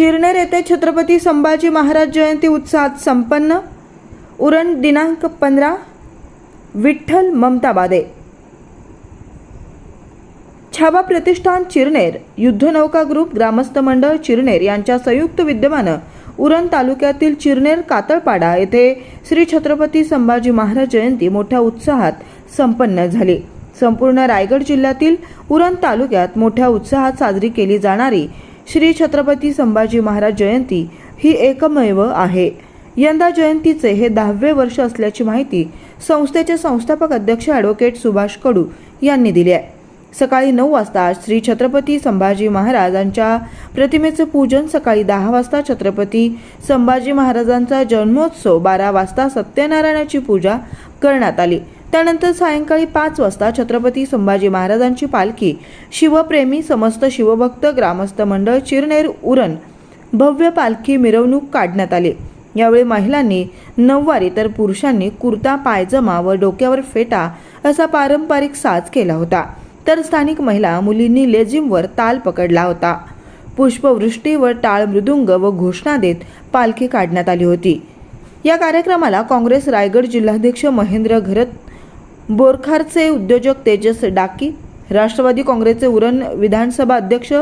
चिरनेर येथे छत्रपती संभाजी महाराज जयंती उत्साहात संपन्न. उरण दिनांक पंधरा विठ्ठल ममताबादे. छावा प्रतिष्ठान चिरनेर युद्धनौका ग्रुप ग्रामस्थ मंडळ चिरनेर यांच्या संयुक्त विद्यमानं उरण तालुक्यातील चिरनेर कातळपाडा येथे श्री छत्रपती संभाजी महाराज जयंती मोठ्या उत्साहात संपन्न झाली. संपूर्ण रायगड जिल्ह्यातील उरण तालुक्यात मोठ्या उत्साहात साजरी केली जाणारी श्री छत्रपती संभाजी महाराज जयंती ही एकमेव आहे. यंदा जयंतीचे हे दहावे वर्ष असल्याची माहिती संस्थेचे संस्थापक अध्यक्ष ॲडव्होकेट सुभाष कडू यांनी दिली आहे. सकाळी नऊ वाजता श्री छत्रपती संभाजी महाराजांच्या प्रतिमेचे पूजन सकाळी दहा वाजता छत्रपती संभाजी महाराजांचा जन्मोत्सव बारा वाजता सत्यनारायणाची पूजा करण्यात आली. त्यानंतर सायंकाळी पाच वाजता छत्रपती संभाजी महाराजांची पालखी शिवप्रेमी समस्त शिवभक्त ग्रामस्थ मंडळ चिरनेर उरण भव्य पालखी मिरवणूक काढण्यात आली. यावेळी महिलांनी नऊवारी तर पुरुषांनी कुर्ता पायजमा व डोक्यावर फेटा असा पारंपरिक साज केला होता. तर स्थानिक महिला मुलींनी लेझिमवर ताल पकडला होता. पुष्पवृष्टी व टाळ मृदुंग व घोषणा देत पालखी काढण्यात आली होती. या कार्यक्रमाला काँग्रेस रायगड जिल्हाध्यक्ष महेंद्र घरत बोरखारचे उद्योजक तेजस डाकी राष्ट्रवादी काँग्रेसचे उरण विधानसभा अध्यक्ष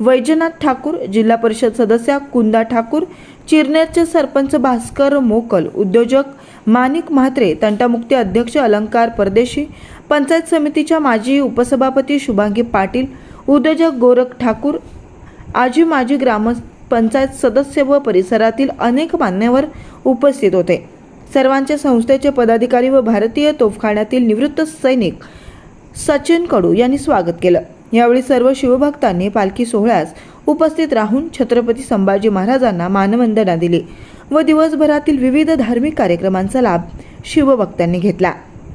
वैजनाथ ठाकूर जिल्हा परिषद सदस्या कुंदा ठाकूर चिरनेरचे सरपंच भास्कर मोकल उद्योजक मानिक म्हात्रे तंटामुक्ती अध्यक्ष अलंकार परदेशी पंचायत समितीच्या माजी उपसभापती शुभांगी पाटील उद्योजक गोरख ठाकूर आजी माजी ग्राम पंचायत सदस्य व परिसरातील अनेक मान्यवर उपस्थित होते. सर्वांचे संस्थेचे पदाधिकारी व भारतीय तोफखान्यातील निवृत्त सैनिक सचिन कडू यांनी स्वागत केलं. यावेळी सर्व शिवभक्तांनी पालखी सोहळ्यास उपस्थित राहून छत्रपती संभाजी महाराजांना मानवंदना दिली व दिवसभरातील विविध धार्मिक कार्यक्रमांचा लाभ शिवभक्तांनी घेतला.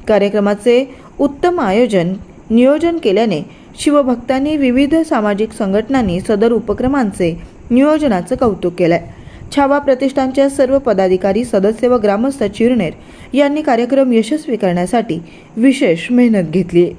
कार्यक्रमाचे उत्तम आयोजन नियोजन केल्याने शिवभक्तांनी विविध सामाजिक संघटनांनी सदर उपक्रमांचे नियोजनाचं कौतुक केलं आहे छावा प्रतिष्ठानच्या सर्व पदाधिकारी सदस्य व ग्रामस्थ चिरनेर यांनी कार्यक्रम यशस्वी करण्यासाठी विशेष मेहनत घेतली.